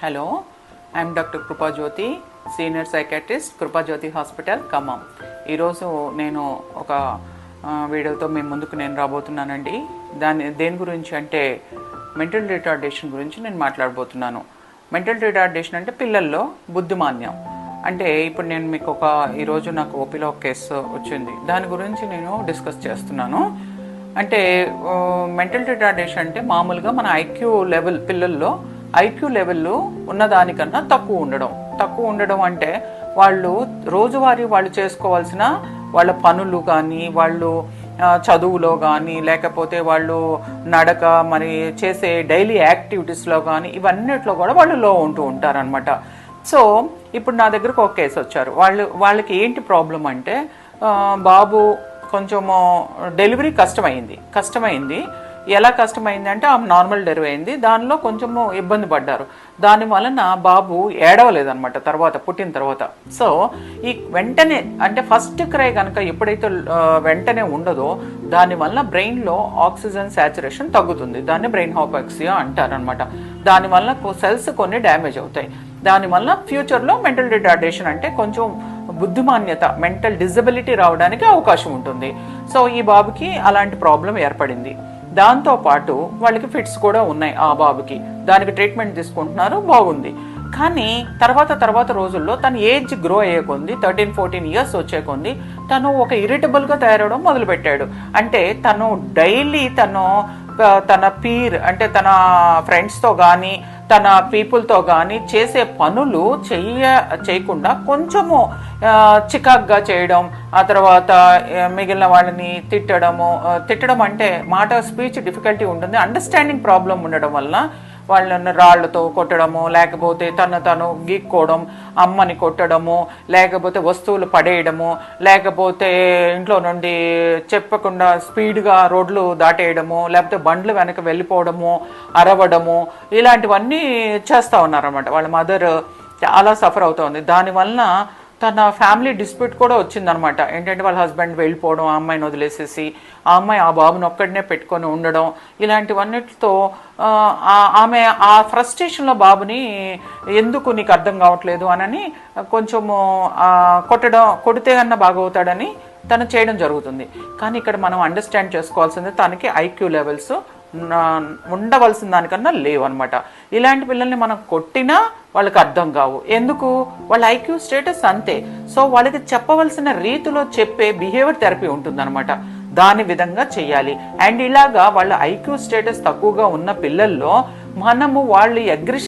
Hello I am doctor Krupajyothi senior psychiatrist Krupajyothi hospital Khammam. ఈరోజు నేను ఒక వీడియోతో మీ ముందుకు నేను రాబోతున్నానండి. దాని దేని గురించి అంటే మెంటల్ రిటార్డేషన్ గురించి నేను మాట్లాడబోతున్నాను. మెంటల్ రిటార్డేషన్ అంటే పిల్లల్లో బుద్ధిమాన్యం. అంటే ఇప్పుడు నేను మీకు ఒక ఈరోజు నాకు ఓపీలో ఒక కేసు వచ్చింది. దాని గురించి నేను డిస్కస్ చేస్తున్నాను. అంటే మెంటల్ రిటార్డేషన్ అంటే మామూలుగా మన ఐక్యూ లెవెల్ పిల్లల్లో ఐక్యూ లెవెల్ ఉన్నదానికన్నా తక్కువ ఉండడం. తక్కువ ఉండడం అంటే వాళ్ళు రోజువారీ వాళ్ళు చేసుకోవాల్సిన వాళ్ళ పనులు కానీ వాళ్ళు చదువులో కానీ లేకపోతే వాళ్ళు నడక మరి చేసే డైలీ యాక్టివిటీస్లో కానీ ఇవన్నిట్లో కూడా వాళ్ళు లో ఉంటూ ఉంటారనమాట సో ఇప్పుడు నా దగ్గరకు ఒక కేసు వచ్చారు. వాళ్ళు వాళ్ళకి ఏంటి ప్రాబ్లం అంటే బాబు కొంచెము డెలివరీ కష్టమైంది. కష్టమైంది. ఎలా కష్టమైంది అంటే ఆమె నార్మల్ డెలివరీ అయింది. దానిలో కొంచెము ఇబ్బంది పడ్డారు. దాని వలన బాబు ఏడవలేదనమాట తర్వాత పుట్టిన తర్వాత. సో ఈ వెంటనే అంటే ఫస్ట్ క్రై కనుక ఎప్పుడైతే వెంటనే ఉండదో దానివల్ల బ్రెయిన్లో ఆక్సిజన్ శాచురేషన్ తగ్గుతుంది. దాన్ని బ్రెయిన్ హాపాక్సియా అంటారనమాట దానివల్ల సెల్స్ కొన్ని డ్యామేజ్ అవుతాయి. దానివల్ల ఫ్యూచర్లో మెంటల్ రిటార్డేషన్ అంటే కొంచెం బుద్ధిమాన్యత మెంటల్ డిజబిలిటీ రావడానికి అవకాశం ఉంటుంది. సో ఈ బాబుకి అలాంటి ప్రాబ్లం ఏర్పడింది. దాంతోపాటు వాళ్ళకి ఫిట్స్ కూడా ఉన్నాయి ఆ బాబుకి. దానికి ట్రీట్మెంట్ తీసుకుంటున్నారు బాగుంది. కానీ తర్వాత తర్వాత రోజుల్లో తన ఏజ్ గ్రో అయ్యే కొంది థర్టీన్ ఫోర్టీన్ ఇయర్స్ వచ్చే కొంది తను ఒక ఇరిటబుల్గా తయారవడం మొదలుపెట్టాడు. అంటే తను డైలీ తను తన పీర్ అంటే తన ఫ్రెండ్స్తో కానీ తన పీపుల్తో కానీ చేసే పనులు చెయ్య చేయకుండా కొంచెము చికాగ్గా చేయడం ఆ తర్వాత మిగిలిన వాళ్ళని తిట్టడము తిట్టడం అంటే మాట స్పీచ్ డిఫికల్టీ ఉంటుంది. అండర్స్టాండింగ్ ప్రాబ్లం ఉండడం వల్ల వాళ్ళని రాళ్ళతో కొట్టడము లేకపోతే తను తను గీక్కోవడం అమ్మని కొట్టడము లేకపోతే వస్తువులు పడేయడము లేకపోతే ఇంట్లో నుండి చెప్పకుండా స్పీడ్గా రోడ్లు దాటేయడము లేకపోతే బండ్లు వెనక వెళ్ళిపోవడము అరవడము ఇలాంటివన్నీ చేస్తూ ఉన్నారన్నమాట. వాళ్ళ మదర్ చాలా సఫర్ అవుతుంది. దానివల్ల తన ఫ్యామిలీ డిస్ప్యూట్ కూడా వచ్చిందనమాట. ఏంటంటే వాళ్ళ హస్బెండ్ వెళ్ళిపోవడం ఆ అమ్మాయిని వదిలేసేసి ఆ అమ్మాయి ఆ బాబుని ఒక్కడనే పెట్టుకొని ఉండడం ఇలాంటివన్నిటితో ఆమె ఆ ఫ్రస్ట్రేషన్లో బాబుని ఎందుకు నీకు అర్థం కావట్లేదు అనని కొంచెము కొట్టడం కొడితే అన్న బాగవుతాడని తను చేయడం జరుగుతుంది. కానీ ఇక్కడ మనం అండర్స్టాండ్ చేసుకోవాల్సింది తనకి ఐక్యూ లెవెల్స్ ఉండవలసిన దానికన్నా లేవు ఇలాంటి పిల్లల్ని మనం కొట్టినా వాళ్ళకి అర్థం కావు. ఎందుకు? వాళ్ళ ఐక్యూ స్టేటస్ అంతే. సో వాళ్ళకి చెప్పవలసిన రీతిలో చెప్పే బిహేవియర్ థెరపీ ఉంటుందన్నమాట. దాని విధంగా చేయాలి. అండ్ ఇలాగా వాళ్ళ ఐక్యూ స్టేటస్ తక్కువగా ఉన్న పిల్లల్లో మనము వాళ్ళు అగ్రి